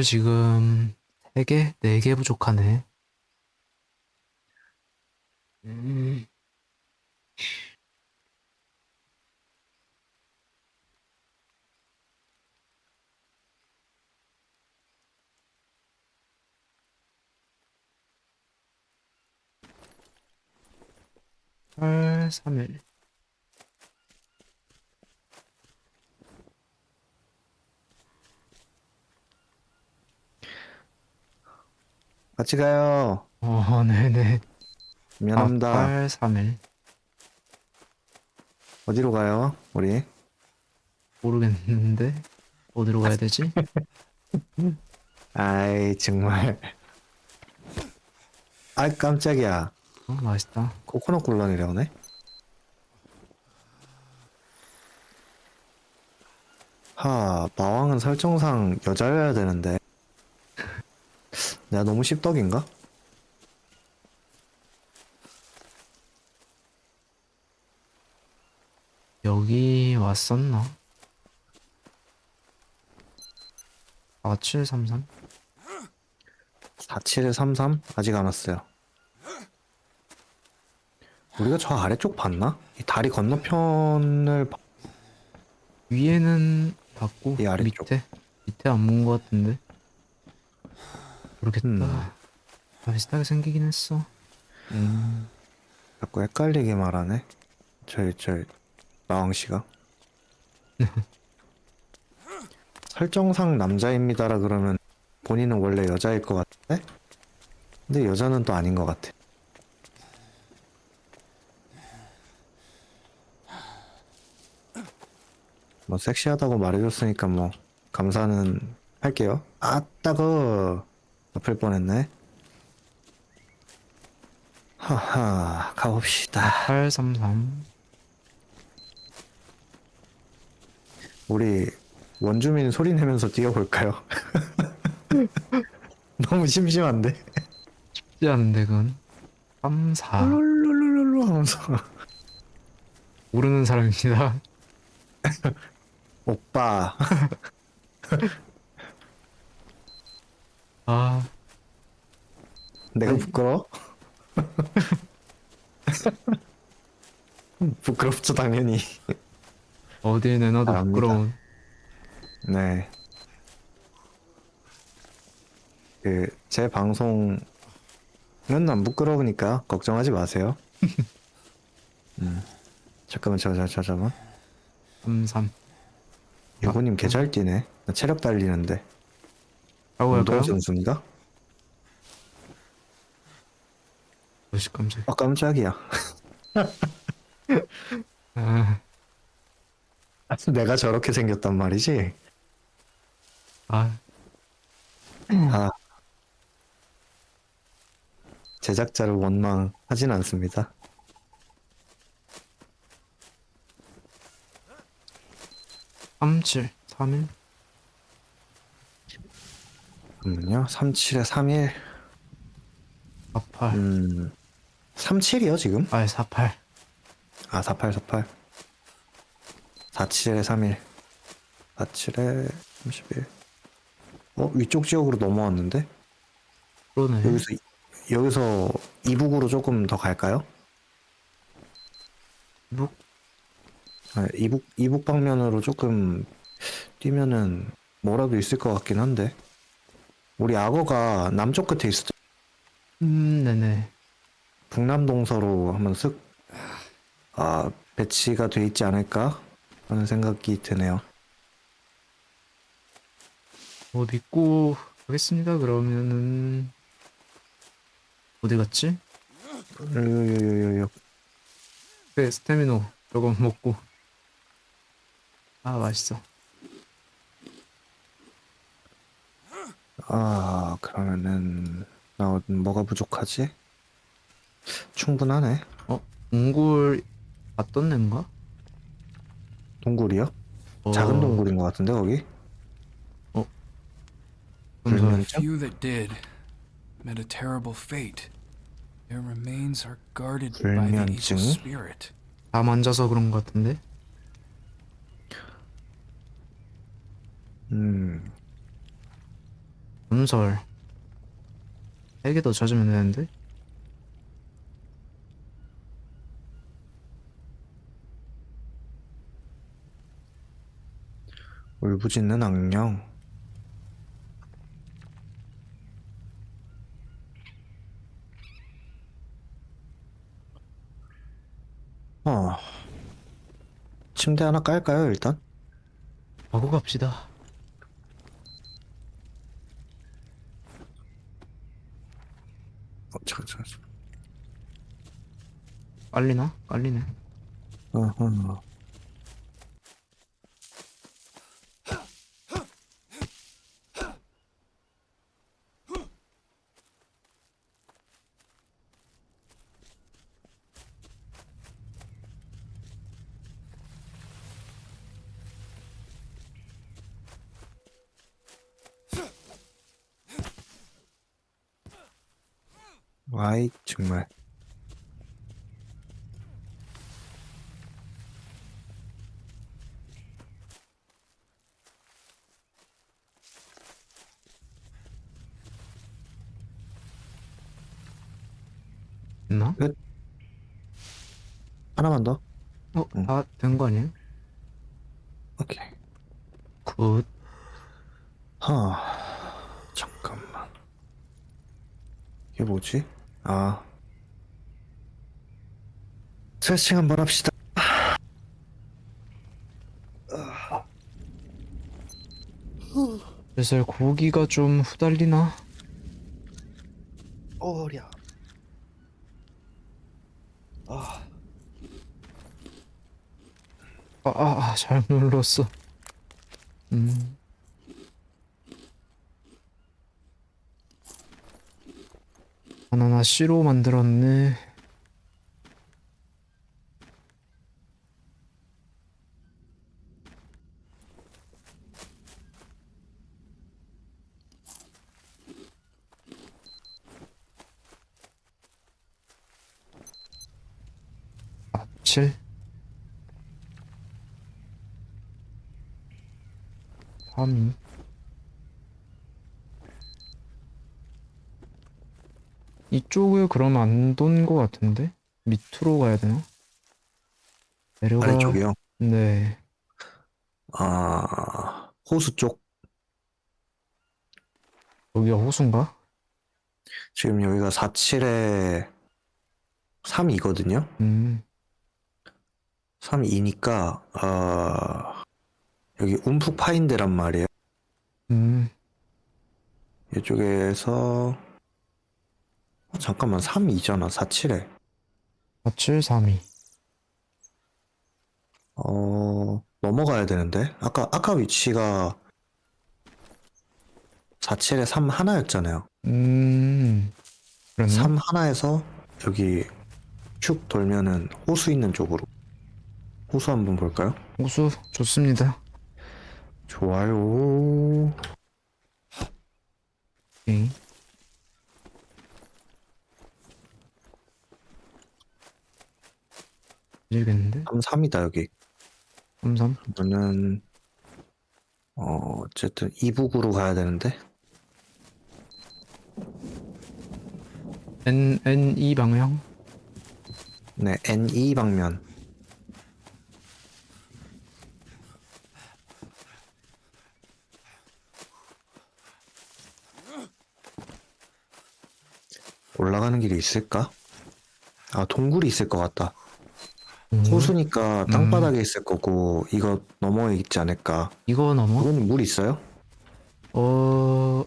철 지금 3개? 4개 부족하네. 음. 철 3일. 같이 가요. 어, 네네. 미안합니다. 8, 3일. 어디로 가요? 우리? 모르겠는데? 어디로 가야 되지? 아이 정말. 아이 깜짝이야. 어, 맛있다. 코코넛 굴러내려오네. 하, 마왕은 설정상 여자여야 되는데. 내가 너무 씹덕인가? 여기 왔었나? 4733? 4733? 아직 안 왔어요. 우리가 저 아래쪽 봤나? 이 다리 건너편을 봐- 위에는 봤고 이 아래쪽. 밑에 밑에 안 본 것 같은데 모르겠다 음. 비슷하게 생기긴 했어 음, 자꾸 헷갈리게 말하네. 저희, 저희, 마왕씨가. 설정상 남자입니다라 그러면 본인은 원래 여자일 것 같은데? 근데 여자는 또 아닌 것 같아. 뭐 섹시하다고 말해줬으니까 뭐 감사는 할게요. 아 따거 아플 뻔했네. 하하 가봅시다. 833 우리 원주민 소리 내면서 뛰어볼까요? 너무 심심한데. 쉽지 않은데 그건 34 룰룰룰룰루 하면서 모르는 사람입니다 오빠 아 내가. 부끄러워? 부끄럽죠 당연히. 어딜 내놔도 알합니다. 부끄러운 네. 그 제 방송은 안 부끄러우니까 걱정하지 마세요. 음. 잠깐만 잠깐만 잠깐만. 33 유고님 개잘 뛰네. 나 체력 달리는데. 하고 운동 갈까요? 선수인가? 뭐지 깜짝이야 아 깜짝이야. 아, 내가 저렇게 생겼단 말이지. 아 아. 제작자를 원망하진 않습니다.37 31 잠깐만요. 37에 31. 48 음. 37이요, 지금? 아48 아, 48, 48. 47에 31. 47에 31. 어, 위쪽 지역으로 넘어왔는데? 그러네 여기서, 이- 여기서 이북으로 조금 더 갈까요? 묵 아, 이북, 이북 방면으로 조금 뛰면은 뭐라도 있을 것 같긴 한데. 우리 악어가 남쪽 끝에 있어. 음, 네네. 북남 동서로 한번 쓱, 아, 배치가 돼 있지 않을까? 하는 생각이 드네요. 뭐 믿고 가겠습니다. 그러면은 어디 갔지? 요요요요요. 네, 스태미노 저거 먹고. 아, 맛있어. 아, 그러면은, 나 뭐가 부족하지? 충분하네. 어, 옹굴 봤던 앤가? 동굴이요? 어, 작은 동굴인 것 같은데, 거기? 그래서 그러면- Few that did met a terrible fate. Their remains are guarded by the 불면증? evil spirit. 다 만져서 그런 것 같은데. 음. 건설 3개 더 찾으면 되는데 울부짖는 악령. 어. 침대 하나 깔까요, 일단? 하고 갑시다 어, 잠깐, 잠깐. 깔리나? 깔리네 어허. 아이 정말 있나? 하나만 더 어? 응. 다 된 거 아니에요? 오케이 굿 하 잠깐만 이게 뭐지? 아 스트레칭 한번 합시다 슬슬 고기가 좀 후달리나? 어랴 아 아, 아, 아, 잘 눌렀어. 음. 바나나 씨로 만들었네. 아칠. 삼이. 이쪽을 그럼 안돈 거 같은데? 밑으로 가야 되나? 내려가. 아래쪽이요 네. 아 호수 쪽 여기가 호수인가? 지금 여기가 47에 3이거든요 음. 3이니까 어 여기 움푹 파인 데란 말이에요 음. 이쪽에서 어, 잠깐만 3이잖아 47에 4732. 어 넘어가야 되는데 아까 아까 위치가 47에 3 하나였잖아요 음. 그랬나? 3 하나에서 여기 쭉 돌면은 호수 있는 쪽으로 호수 한번 볼까요? 호수 좋습니다. 좋아요 오케이. 되겠는데? 3 3이다 여기 33? 그러면은 어 어쨌든 이북으로 가야 되는데 N, N2 방향? 네 N2 방면 올라가는 길이 있을까? 아 동굴이 있을 것 같다 음. 호수니까 땅바닥에 있을 거고 이거 너머에 있지 않을까 이거 넘어? 그거는 물 있어요? 어...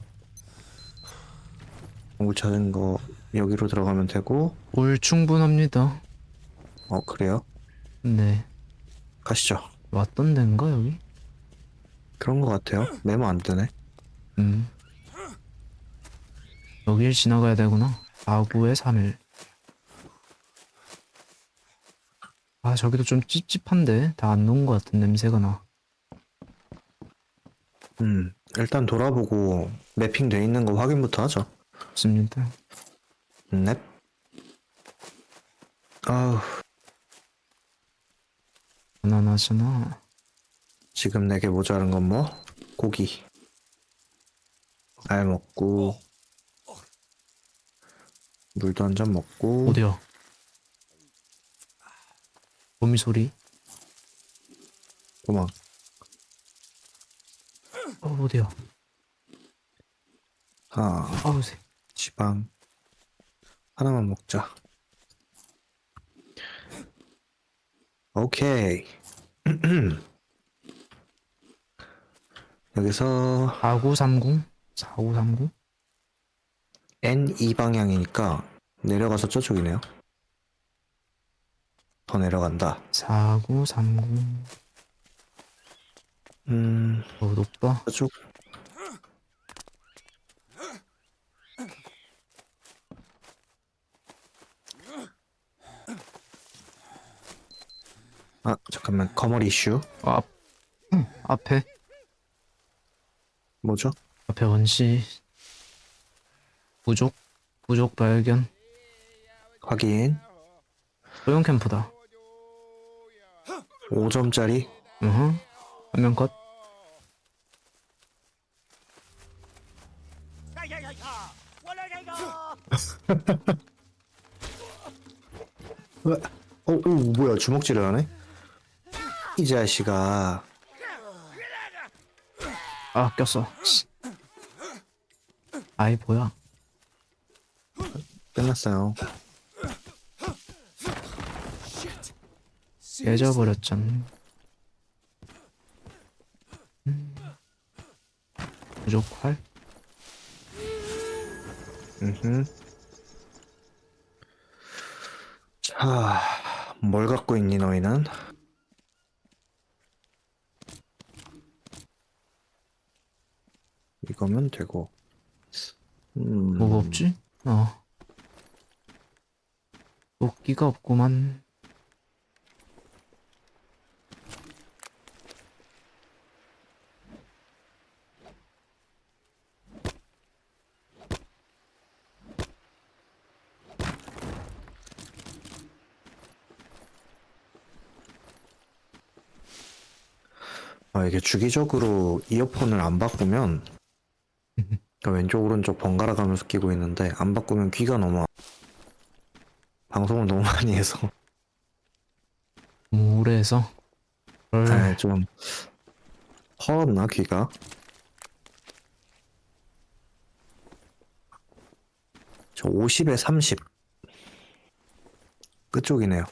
동굴 찾은 거 여기로 들어가면 되고 물 충분합니다. 어 그래요? 네. 가시죠 왔던 데인가 여기? 그런 거 같아요 메모 안 뜨네 음. 여길 지나가야 되구나. 4구에 3일. 아 저기도 좀 찝찝한데 다안 녹은 것 같은 냄새가 나. 음 일단 돌아보고 매핑 돼 있는 거 확인부터 하죠 좋습니다. 넵 아우 바나나잖아. 지금 내게 모자란 건 뭐? 고기 알 먹고 물도 한 잔 먹고 어디야? 거미 소리? 도망 어, 어디야? 아 아우 새. 지방 하나만 먹자 오케이 여기서 4930? 4930? N2 방향이니까 내려가서 저쪽이네요 더 내려간다 4930. 음 어, 높다. 저쪽 아 잠깐만 거머리 이슈 아, 앞, 응, 앞에, 뭐죠? 앞에 원시. 부족? 부족 발견. 확인 소형 캠프다. 5점짜리 으흠. 한명 컷. 어, 오 뭐야 주먹질을 하네? 이 자식아 아, 꼈어. 씨. 아이, 뭐야. 끝났어요 깨져버렸잖. 음. 부족 활? 음흠. 자, 뭘 갖고 있니 너희는? 이거면 되고. 음, 뭐가 없지? 어. 도끼가 없구만. 아, 이게 주기적으로 이어폰을 안 바꾸면 그러니까 왼쪽 오른쪽 번갈아 가면서 끼고 있는데 안 바꾸면 귀가 너무 아- 방송을 너무 많이 해서 물에서. 헐. 아, 좀 헐었나 귀가? 저 50에 30 끝쪽이네요.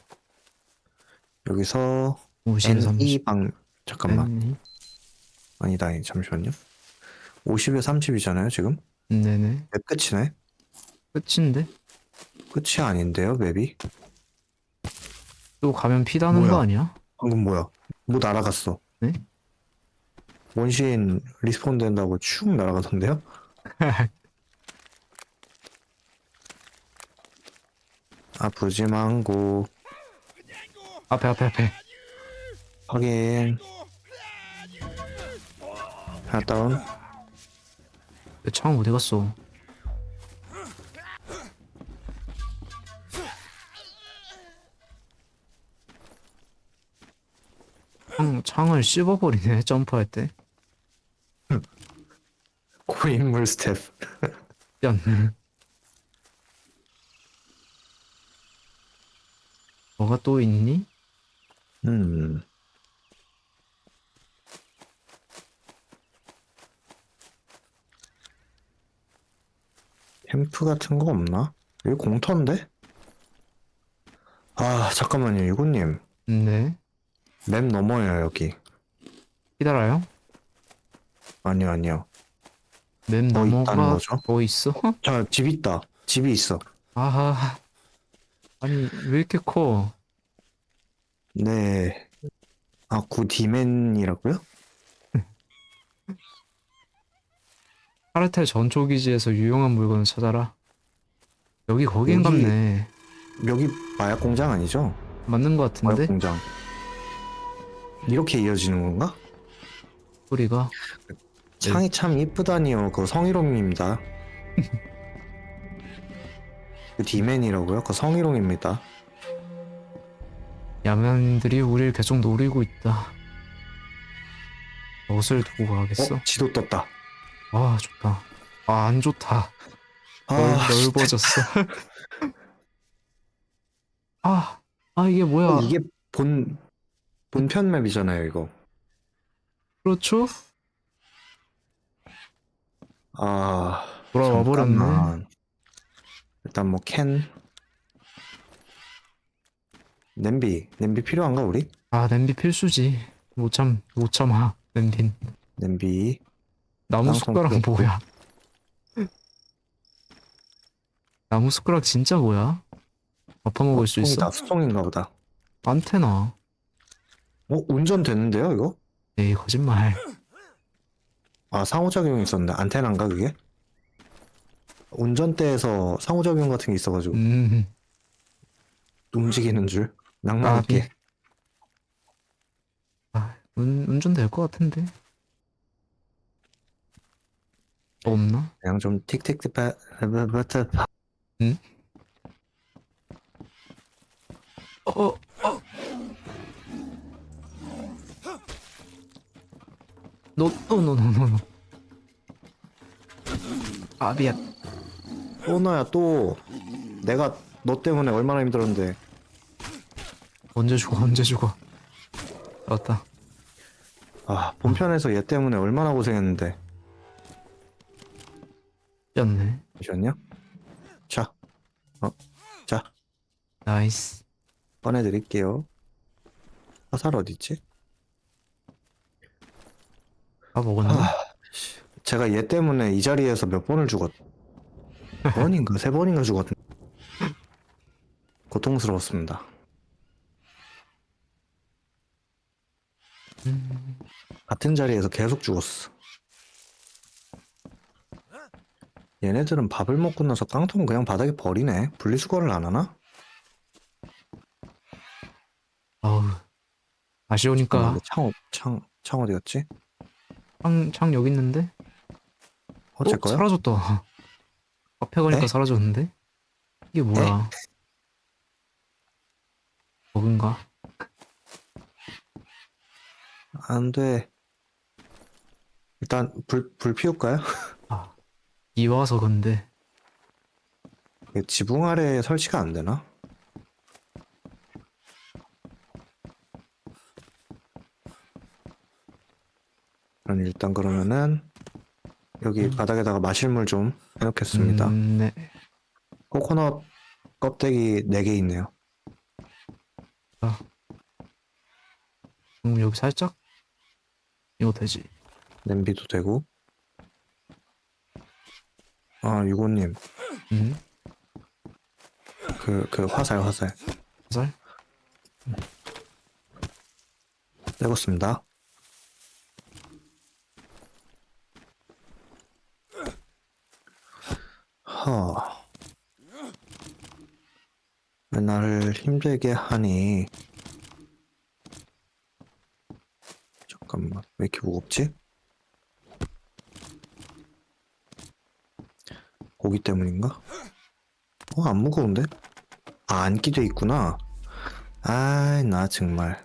여기서 무신 삼십. N2 방 잠깐만 N2? 아니다 아니 잠시만요. 50에 30이잖아요 지금 네네. 맵 끝이네. 끝인데? 끝이 아닌데요 맵이? 또 가면 피다는 뭐야? 거 아니야? 방금 뭐야? 뭐 날아갔어? 네? 원신 리스폰 된다고 축 날아가던데요? 아프지 망고 앞에 앞에 앞에. 확인 하나 다운 내 창 어디 갔어? 창, 창을 씹어버리네 점프할 때. 고인물 스텝 연. 뭐가 또 있니? 음 캠프 같은 거 없나? 여기 공터인데? 아 잠깐만요 유구님 네. 맵 넘어요 여기 기다려요. 아니요 아니요 맵 뭐 있다는 넘어가 거죠? 뭐 있어? 자 집 있다 집이 있어 아하. 아니 왜 이렇게 커? 네. 아, 구디맨이라고요? 카르텔 전초 기지에서 유용한 물건을 찾아라. 여기 거긴 여기- 같네. 여기 마약 공장 아니죠? 맞는 것 마약 같은데 공장. 이렇게 이어지는 건가? 소리가. 창이 참 이쁘다니요. 그 성희롱입니다. 그 디맨이라고요? 그 성희롱입니다. 야만들이 우리를 계속 노리고 있다. 무엇을 두고 가겠어? 어? 지도 떴다. 아 좋다. 아, 안 좋다. 아, 넓, 넓어졌어. 아, 아, 이게 뭐야. 어, 이게 본 본편 맵이잖아요, 이거. 그렇죠? 아, 돌아와 버렸네. 잠깐만. 일단 뭐 캔, 냄비, 냄비 필요한가 우리? 아, 냄비 필수지. 못 참, 못 참아, 냄빈. 냄비. 나무 땅콩 숟가락. 뭐야? 나무 숟가락 진짜 뭐야? 엎어먹을 수 있어? 수통이다, 수통인가 보다. 안테나. 어, 운전 되는데요, 이거? 에이, 거짓말. 아, 상호작용이 있었는데 안테나인가 그게? 운전대에서 상호작용 같은 게 있어가지고 음, 움직이는 줄 까비. 낭만있게 아, 운, 운전 될 것 같은데. 없나? 그냥 좀 틱틱틱 바, 바, 바, 바, 바. 어, 노, 노, 노, 노, 노, 노. 아, 미안. 또 너야 또 내가 너 때문에 얼마나 힘들었는데 언제 죽어, 언제 죽어. 왔다. 아 본편에서 얘 때문에 얼마나 고생했는데 였네. 보셨냐? 자, 어, 자 나이스. 꺼내드릴게요 화살 어딨지? 아, 먹었네. 아, 씨, 제가 얘 때문에 이 자리에서 몇 번을 죽었 두 번인가 세 번인가 죽었 고통스러웠습니다 음, 같은 자리에서 계속 죽었어. 얘네들은 밥을 먹고 나서 깡통 그냥 바닥에 버리네. 분리수거를 안 하나? 아우. 아쉬우니까 창, 어- 창, 창 어디 갔지? 창, 창 여기 있는데? 어, 제 거야? 사라졌다. 앞에 가니까 에? 사라졌는데? 이게 뭐야? 버그인가? 안 돼. 일단 불, 불 피울까요? 아, 이 와서 근데 이게 지붕 아래에 설치가 안 되나? 그럼 일단 그러면은 여기 바닥에다가 마실 물 좀 해놓겠습니다. 음, 네. 코코넛 껍데기 4개 있네요. 그럼 여기 살짝 이거 되지. 냄비도 되고. 아, 유고님. 음, 그, 그 화살, 화살. 살? 떼었습니다. 허. 왜 나를 힘들게 하니? 잠깐만, 왜 이렇게 무겁지? 고기 때문인가? 어, 안 무거운데? 아, 안기 돼 있구나. 아이, 나 정말.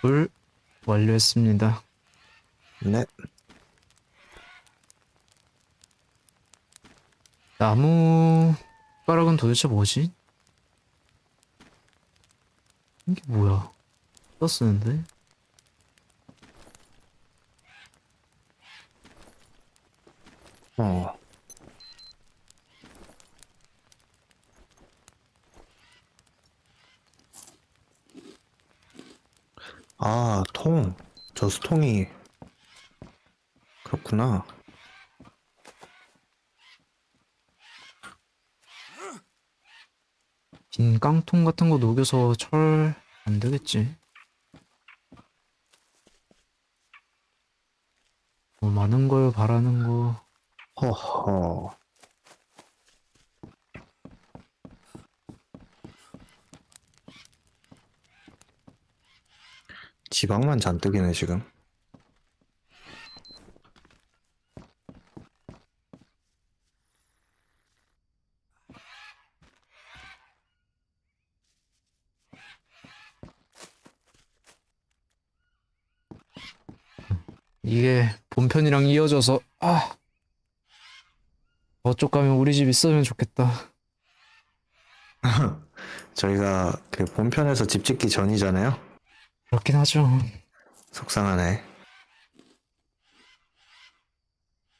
불 완료했습니다. 네, 나무 숟가락은 도대체 뭐지? 이게 뭐야? 써쓰는데? 어. 아, 통. 저수통이. 그렇구나. 빈 깡통 같은 거 녹여서 철 안 되겠지? 뭐 많은 걸 바라는 거 허허. 지방만 잔뜩이네, 지금. 이게 본편이랑 이어져서 아 어쪽 가면 우리 집 있으면 좋겠다. 저희가 그 본편에서 집 짓기 전이잖아요. 그렇긴 하죠. 속상하네.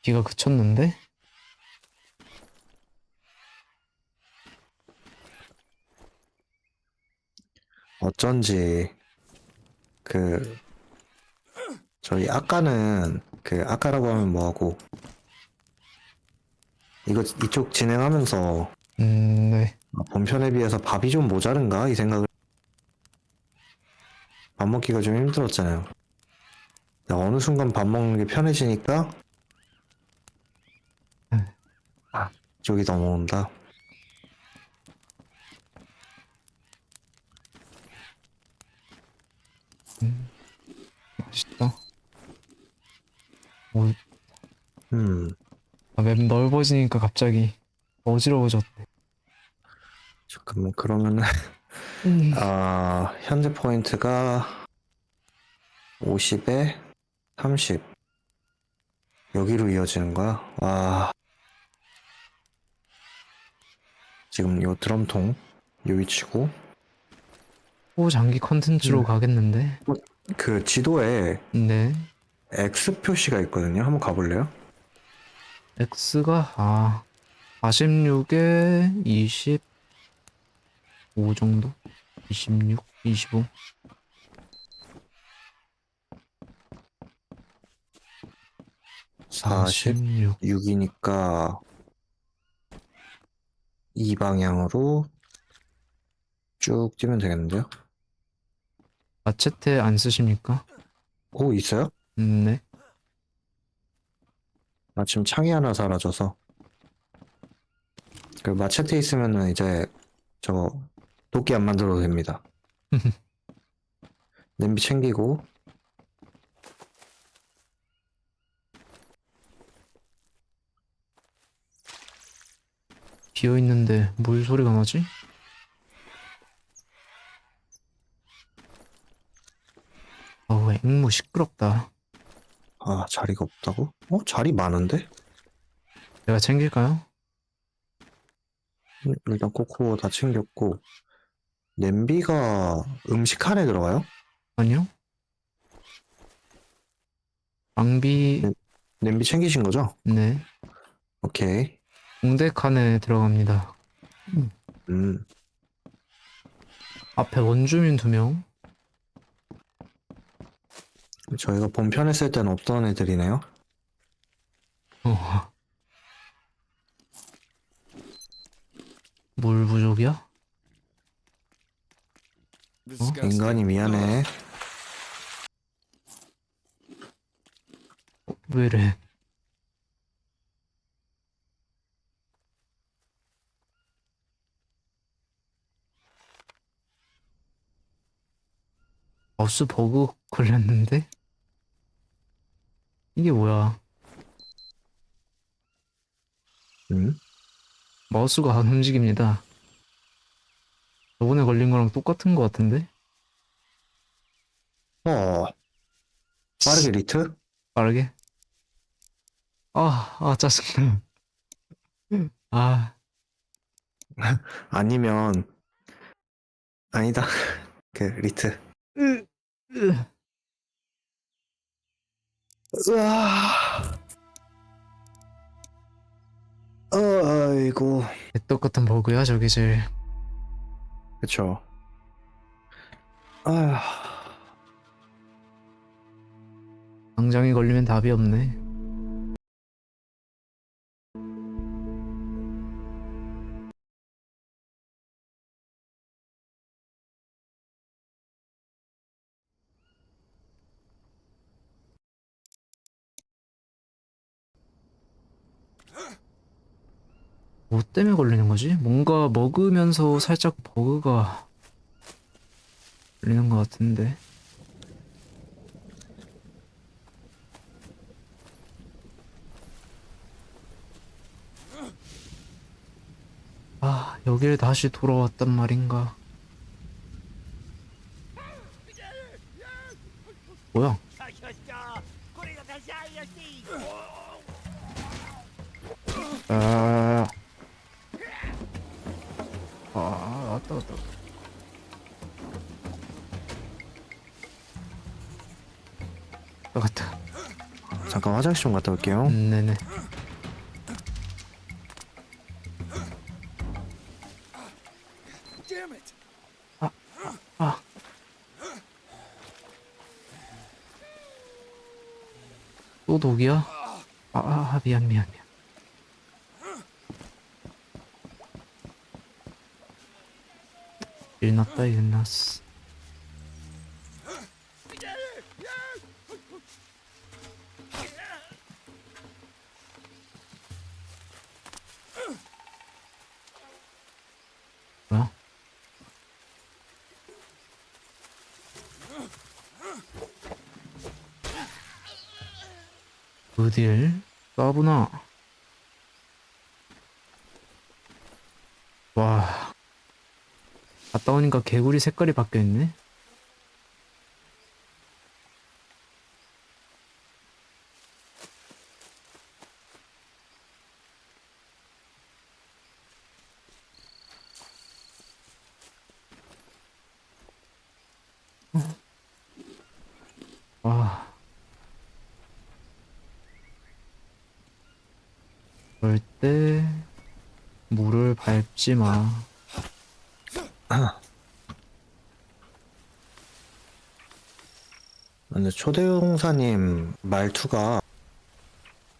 비가 그쳤는데 어쩐지 그 저희 아까는 그 아까라고 하면 뭐하고 이거 이쪽 진행하면서 음 네. 아, 본편에 비해서 밥이 좀 모자른가 이 생각을 밥 먹기가 좀 힘들었잖아요. 근데 어느 순간 밥 먹는 게 편해지니까 아 이쪽이 넘어온다. 오, 음 아, 맵 넓어지니까 갑자기 어지러워졌네. 잠깐만 그러면은 음. 아, 현재 포인트가 50에 30. 여기로 이어지는 거야? 와. 지금 요 드럼통, 요 위치고, 초장기 컨텐츠로 음. 가겠는데. 그 지도에 네. X 표시가 있거든요. 한번 가볼래요? X가 아 46에 25 정도? 26, 25. 사십. 46. 6이니까 이 방향으로 쭉 뛰면 되겠는데요? 마체테 안 쓰십니까? 오, 있어요? 음, 네. 아, 지금 창이 하나 사라져서. 그 마체테 있으면은 이제 저거 도끼 안 만들어도 됩니다. 냄비 챙기고 비어 있는데 물 소리가 나지? 어우, 앵무 시끄럽다. 아 자리가 없다고? 어 자리 많은데? 제가 챙길까요? 음, 일단 코코어 다 챙겼고 냄비가 음식 칸에 들어가요? 아니요. 네. 냄비 챙기신 거죠? 네. 오케이. 공대 칸에 들어갑니다. 음 앞에 원주민 두 명. 저희가 본편 했을 때는 없던 애들이네요. 어. 물 부족이야? 인간이 미안해. 어, 왜 이래? 마우스 버그 걸렸는데? 이게 뭐야? 음 마우스가 안 움직입니다. 저번에 걸린 거랑 똑같은 거 같은데? 어. 빠르게 리트? 빠르게? 아, 아, 짜증나. 아, 아니면 아니다. 그 리트. 으, 으. 으아. 어, 아이고. 개떡같은 버그야, 제일. 그쵸. 아, 당장에 걸리면 답이 없네. 뭐 때문에 걸리는 거지? 뭔가 먹으면서 살짝 버그가 걸리는 것 같은데. 아, 여길 다시 돌아왔단 말인가. 뭐야? 아. 아, 왔다, 왔다. 왔다. 잠깐 화장실 좀 갔다 올게요. 음, 네네. 아. 또 독이야? 아, 아, 미안, 미안, 미안. 일났다, 일났어. 뭐야? 어딜 까부나 와 갔다 오니까 개구리 색깔이 바뀌어있네 와 절대 물을 밟지 마. 근데 초대 용사님 말투가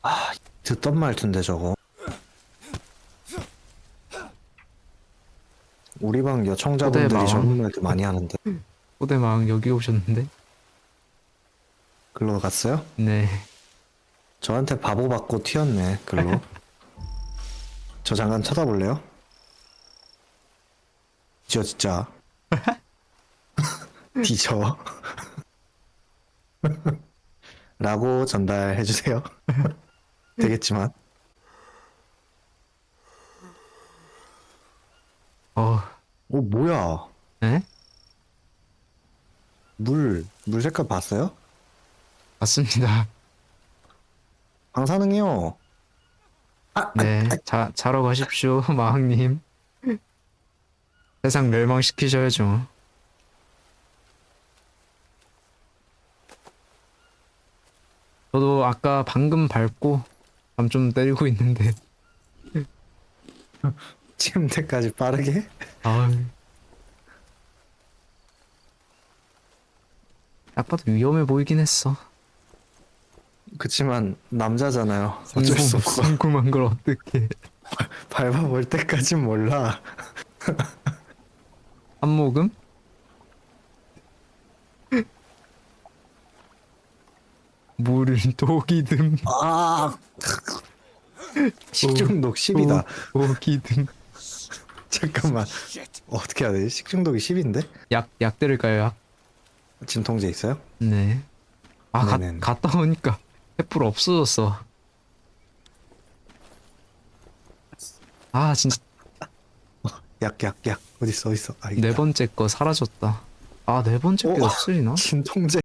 아 듣던 말투인데 저거 우리 방 여청자분들이 초대 저런. 말도 많이 하는데 호대막 여기 오셨는데? 글로 갔어요? 네. 저한테 바보 받고 튀었네 글로 저 잠깐 쳐다볼래요? 뒤져 진짜 뒤져 라고 전달해 주세요 되겠지만 어, 오 뭐야 네? 물, 물 색깔 봤어요? 맞습니다. 방사능이요. 아, 네. 자, 자러 가십시오, 마왕님. 세상 멸망시키셔야죠. 저도 아까 방금 밟고 밤좀 때리고 있는데 침대까지 빠르게? 딱 봐도 위험해 보이긴 했어. 그치만 남자잖아요. 어쩔 수 없어. 궁금한 걸 어떻게? 밟아볼 때까진 몰라. 한 모금? 물은 독이듬. 아, 식중독 10이다. 독이듬. 잠깐만. 어떻게 해야 되지? 식중독이 10인데? 약, 약 들을까요, 약? 진통제 있어요? 네. 아, 가, 네네네. 갔다 오니까 횃불 없어졌어. 아, 진짜 약, 약, 약. 어딨어, 어딨어. 아, 네 번째 거 사라졌다. 아, 네 번째 게 어? 없으리나? 진통제